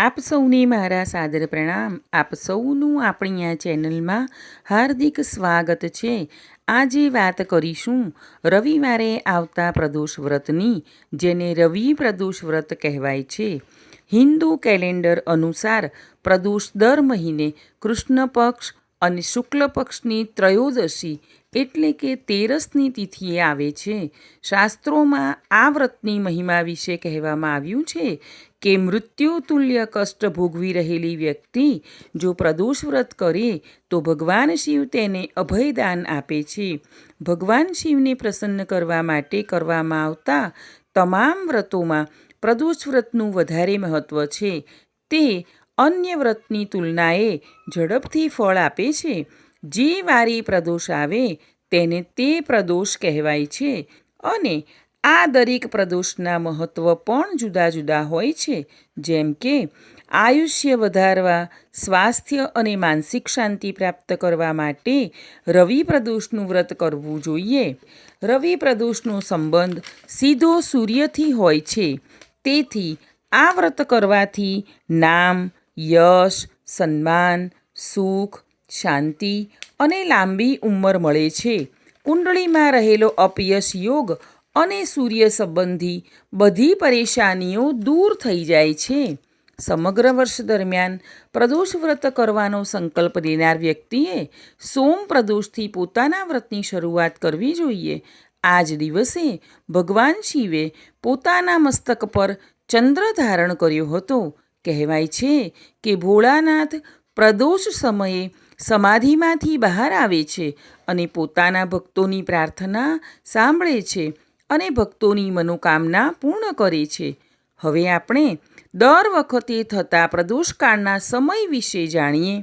આપ સૌને મારા સાદર પ્રણામ. આપ સૌનું આપણી આ ચેનલમાં હાર્દિક સ્વાગત છે. આજે વાત કરીશું રવિવારે આવતા પ્રદોષ વ્રતની, જેને રવિ પ્રદોષ વ્રત કહેવાય છે. હિન્દુ કેલેન્ડર અનુસાર પ્રદોષ દર મહિને કૃષ્ણ પક્ષ અને શુક્લ પક્ષની ત્રયોદશી એટલે કે તેરસની તિથિએ આવે છે. શાસ્ત્રોમાં આ વ્રતની મહિમા વિશે કહેવામાં આવ્યું છે કે મૃત્યુ તુલ્ય કષ્ટ ભોગવી રહેલી વ્યક્તિ જો પ્રદોષ વ્રત કરે તો ભગવાન શિવ તેને અભયદાન આપે છે. ભગવાન શિવને પ્રસન્ન કરવા માટે કરવામાં આવતા તમામ વ્રતોમાં પ્રદોષ વ્રતનું વધારે મહત્ત્વ છે. તે અન્ય વ્રતની તુલનાએ ઝડપથી ફળ આપે છે. જે વારી પ્રદોષ આવે તેને તે પ્રદોષ કહેવાય છે અને આ દરેક પ્રદોષના મહત્ત્વ પણ જુદા જુદા હોય છે. જેમ કે આયુષ્ય વધારવા, સ્વાસ્થ્ય અને માનસિક શાંતિ પ્રાપ્ત કરવા માટે રવિ પ્રદોષનું વ્રત કરવું જોઈએ. રવિ પ્રદોષનો સંબંધ સીધો સૂર્યથી હોય છે. તેથી આ વ્રત કરવાથી નામ, યશ, સન્માન, સુખ શાંતિ અને લાંબી ઉંમર મળે છે. કુંડળીમાં રહેલો અપયશ યોગ અને સૂર્ય સંબંધી બધી પરેશાનીઓ દૂર થઈ જાય છે. સમગ્ર વર્ષ દરમિયાન પ્રદોષ વ્રત કરવાનો સંકલ્પ લેનાર વ્યક્તિએ સોમ પ્રદોષથી પોતાના વ્રતની શરૂઆત કરવી જોઈએ. આ જ દિવસે ભગવાન શિવે પોતાના મસ્તક પર ચંદ્ર ધારણ કર્યો હતો. કહેવાય છે કે ભોળાનાથ પ્રદોષ સમયે સમાધિમાંથી બહાર આવે છે અને પોતાના ભક્તોની પ્રાર્થના સાંભળે છે અને ભક્તોની મનોકામના પૂર્ણ કરે છે. હવે આપણે દર વખતે થતા પ્રદોષકાળના સમય વિશે જાણીએ.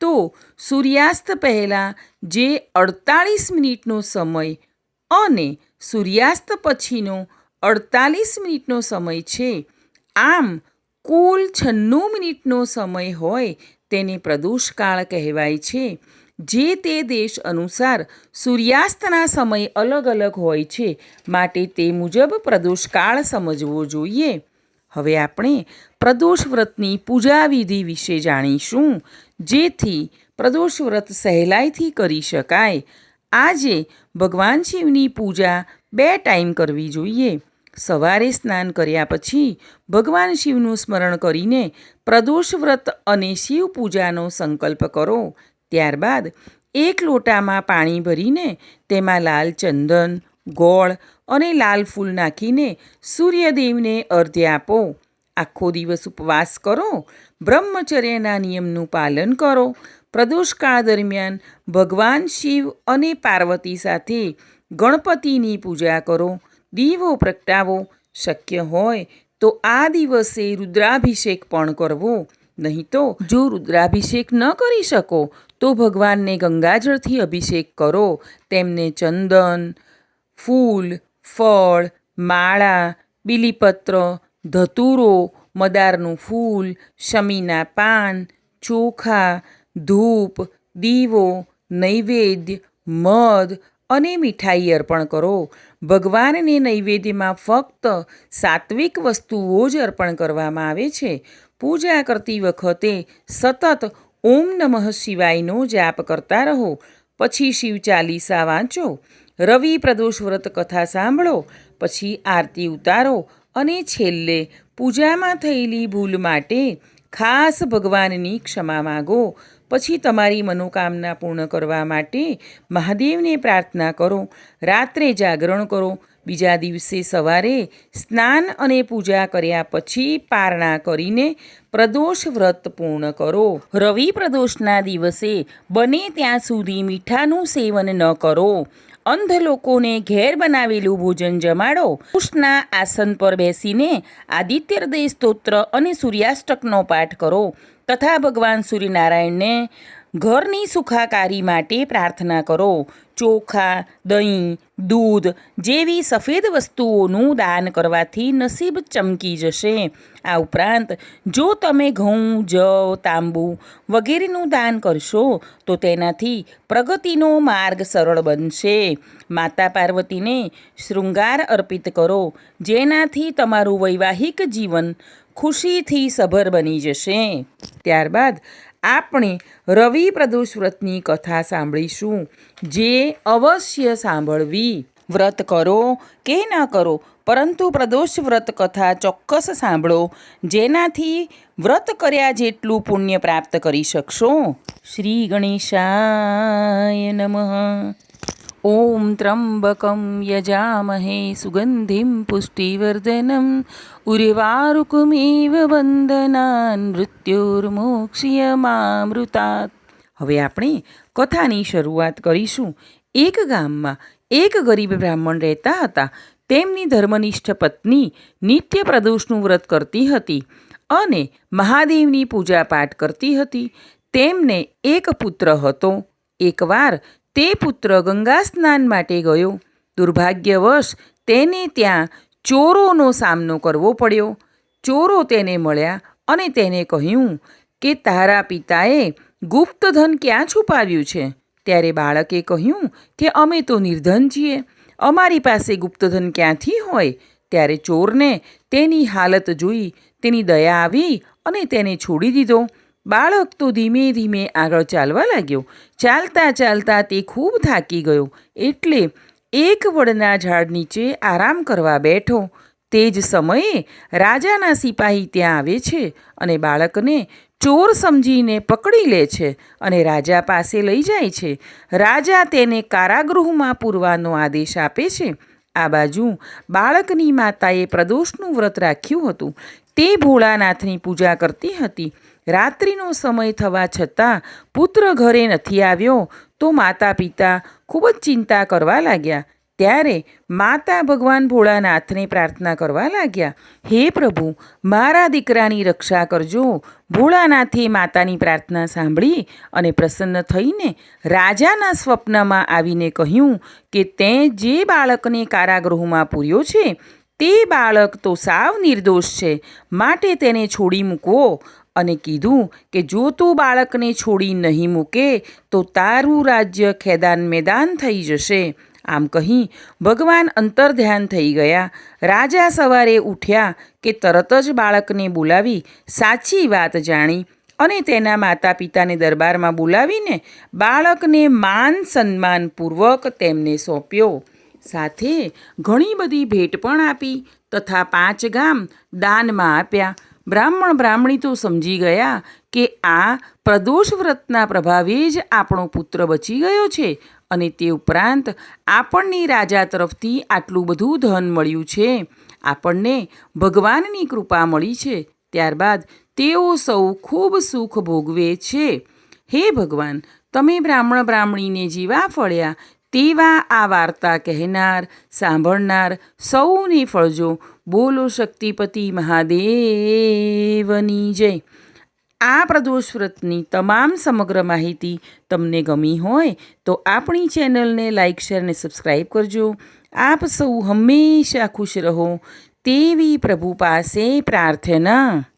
તો સૂર્યાસ્ત પહેલાં જે અડતાળીસ મિનિટનો સમય અને સૂર્યાસ્ત પછીનો અડતાલીસ મિનિટનો સમય છે, આમ કુલ છન્નું મિનિટનો સમય હોય તેને પ્રદોષકાળ કહેવાય છે. જે તે દેશ અનુસાર સૂર્યાસ્તના સમય અલગ અલગ હોય છે, માટે તે મુજબ પ્રદોષકાળ સમજવો જોઈએ. હવે આપણે પ્રદોષ વ્રતની પૂજા વિધિ વિશે જાણીશું, જેથી પ્રદોષ વ્રત સહેલાઈથી કરી શકાય. આજે ભગવાન શિવની પૂજા બે ટાઈમ કરવી જોઈએ. સવારે સ્નાન કર્યા પછી ભગવાન શિવનું સ્મરણ કરીને પ્રદોષ વ્રત અને શિવ પૂજાનો સંકલ્પ કરો. ત્યારબાદ એક લોટામાં પાણી ભરીને તેમાં લાલ ચંદન, ગોળ અને લાલ ફૂલ નાખીને સૂર્યદેવને અર્ધ્ય આપો. આખો દિવસ ઉપવાસ કરો. બ્રહ્મચર્યના નિયમનું પાલન કરો. પ્રદોષકાળ દરમિયાન ભગવાન શિવ અને પાર્વતી સાથે ગણપતિની પૂજા કરો. દીવો પ્રગટાવો. શક્ય હોય તો આ દિવસે રુદ્રાભિષેક પણ કરવો. નહીં તો જો રુદ્રાભિષેક ન કરી શકો, તો ભગવાનને ગંગાજળથી અભિષેક કરો. તેમને ચંદન, ફૂલ, ફળ, માળા, બીલીપત્ર, ધતુરો, મદારનું ફૂલ, શમીના પાન, ચોખા, ધૂપ, દીવો, નૈવેદ્ય, મધ અને મીઠાઈ અર્પણ કરો. ભગવાનને નૈવેદ્યમાં ફક્ત સાત્વિક વસ્તુઓ જ અર્પણ કરવામાં આવે છે. પૂજા કરતી વખતે સતત ઓમ નમઃ શિવાયનો જાપ કરતા રહો. પછી શિવ ચાલીસા વાંચો. રવિ પ્રદોષ વ્રત કથા સાંભળો. પછી આરતી ઉતારો અને છેલ્લે પૂજામાં થયેલી ભૂલ માટે ખાસ ભગવાનની ક્ષમા માગો. પછી તમારી મનોકામના પૂર્ણ કરવા માટે મહાદેવને પ્રાર્થના કરો, રાત્રે જાગરણ કરો, બીજા દિવસે સવારે સ્નાન અને પૂજા કર્યા પછી પારણા કરીને પ્રદોષ વ્રત પૂર્ણ કરો. રવિ પ્રદોષના દિવસે બને ત્યાં સુધી મીઠાનું સેવન ન કરો. અંધ લોકોને ઘેર બનાવેલું ભોજન જમાડો. કૃષ્ણના આસન પર બેસીને આદિત્ય હૃદય સ્તોત્ર અને સૂર્યાષ્ટકનો પાઠ કરો. તથા ભગવાન સૂર્યનારાયણને ઘરની સુખાકારી માટે પ્રાર્થના કરો. ચોખા, દહીં, દૂધ જેવી સફેદ વસ્તુઓનું દાન કરવાથી નસીબ ચમકી જશે. આ ઉપરાંત, જો તમે ઘઉં, જવ, તાંબુ વગેરેનું દાન કરશો, તો તેનાથી પ્રગતિનો માર્ગ સરળ બનશે. માતા પાર્વતીને શૃંગાર અર્પિત કરો, જેનાથી તમારું વૈવાહિક જીવન ખુશીથી સભર બની જશે. ત્યારબાદ આપણે રવિ પ્રદોષ વ્રતની કથા સાંભળીશું. જે અવશ્ય સાંભળવી. વ્રત કરો કે ન કરો, પરંતુ પ્રદોષ વ્રત કથા ચોક્કસ સાંભળો, જેનાથી વ્રત કર્યા જેટલું પુણ્ય પ્રાપ્ત કરી શકશો. શ્રી ગણેશાય નમઃ. ॐ त्र्यम्बकं यजामहे सुगन्धिं पुष्टिवर्धनम् ઉરેવારુકુમેવ વંદનાન મૃત્યુર્મોક્ષ્યમામૃતાત હવે આપણે કથાની શરૂઆત કરીશું. એક ગામમાં એક ગરીબ બ્રાહ્મણ રહેતા હતા. તેમની ધર્મનિષ્ઠ પત્ની નિત્ય પ્રદોષનું વ્રત કરતી હતી અને મહાદેવની પૂજા પાઠ કરતી હતી. તેમને એક પુત્ર હતો. એકવાર તે પુત્ર ગંગા સ્નાન માટે ગયો. દુર્ભાગ્યવશ તેને ત્યાં ચોરોનો સામનો કરવો પડ્યો. ચોરો તેને મળ્યા અને તેને કહ્યું કે, તારા પિતાએ ગુપ્તધન ક્યાં છુપાવ્યું છે? ત્યારે બાળકે કહ્યું કે, અમે તો નિર્ધન છીએ. અમારી પાસે ગુપ્તધન ક્યાંથી હોય? ત્યારે ચોરને તેની હાલત જોઈ, તેની દયા આવી અને તેને છોડી દીધો. બાળક તો ધીમે ધીમે આગળ ચાલવા લાગ્યો. ચાલતા ચાલતા તે ખૂબ થાકી ગયો. એટલે એક વડના ઝાડ નીચે આરામ કરવા બેઠો. તે જ સમયે રાજાના સિપાહી ત્યાં આવે છે અને બાળકને ચોર સમજીને પકડી લે છે અને રાજા પાસે લઈ જાય છે. રાજા તેને કારાગૃહમાં પૂરવાનો આદેશ આપે છે. આ બાજુ બાળકની માતાએ પ્રદોષનું વ્રત રાખ્યું હતું. તે ભોળાનાથની પૂજા કરતી હતી. રાત્રિનો સમય થવા છતાં પુત્ર ઘરે નથી આવ્યો તો માતા પિતા ખૂબ જ ચિંતા કરવા લાગ્યા. ત્યારે માતા ભગવાન ભોળાનાથને પ્રાર્થના કરવા લાગ્યા, હે પ્રભુ, મારા દીકરાની રક્ષા કરજો. ભોળાનાથે માતાની પ્રાર્થના સાંભળી અને પ્રસન્ન થઈને રાજાના સ્વપ્નમાં આવીને કહ્યું કે તે જે બાળકને કારાગૃહમાં પૂર્યો છે, તે બાળક તો સાવ નિર્દોષ છે. માટે તેને છોડી મૂકવો અને કીધું કે જો તું બાળકને છોડી નહીં મૂકે, તો તારું રાજ્ય ખેદાન મેદાન થઈ જશે. આમ કહી ભગવાન અંતર ધ્યાન થઈ ગયા. રાજા સવારે ઉઠ્યા કે તરત જ બાળકને બોલાવી, સાચી વાત જાણી. અને તેના માતા પિતાને દરબારમાં બોલાવીને બાળકને માન સન્માનપૂર્વક તેમને સોંપ્યો. સાથે ઘણી બધી ભેટ પણ આપી, તથા પાંચ ગામ દાનમાં આપ્યા. બ્રાહ્મણ બ્રાહ્મણી તો સમજી ગયા કે આ પ્રદોષ વ્રતના પ્રભાવે જ આપણો પુત્ર બચી ગયો છે અને તે ઉપરાંત આપણને રાજા તરફથી આટલું બધું ધન મળ્યું છે. આપણને ભગવાનની કૃપા મળી છે. ત્યારબાદ તેઓ સૌ ખૂબ સુખ ભોગવે છે. હે ભગવાન, તમે બ્રાહ્મણ બ્રાહ્મણીને જીવા ફળ્યા તેવા આ વાર્તા કહેનાર, સાંભળનાર સૌને ફળજો બોલો શક્તિપતિ મહાદેવની જય. આ પ્રદોષ વ્રતની તમામ સમગ્ર માહિતી તમને ગમી હોય તો આપણી ચેનલને લાઇક શેર અને સબસ્ક્રાઈબ કરજો. આપ સૌ હંમેશા ખુશ રહો તેવી પ્રભુ પાસે પ્રાર્થના.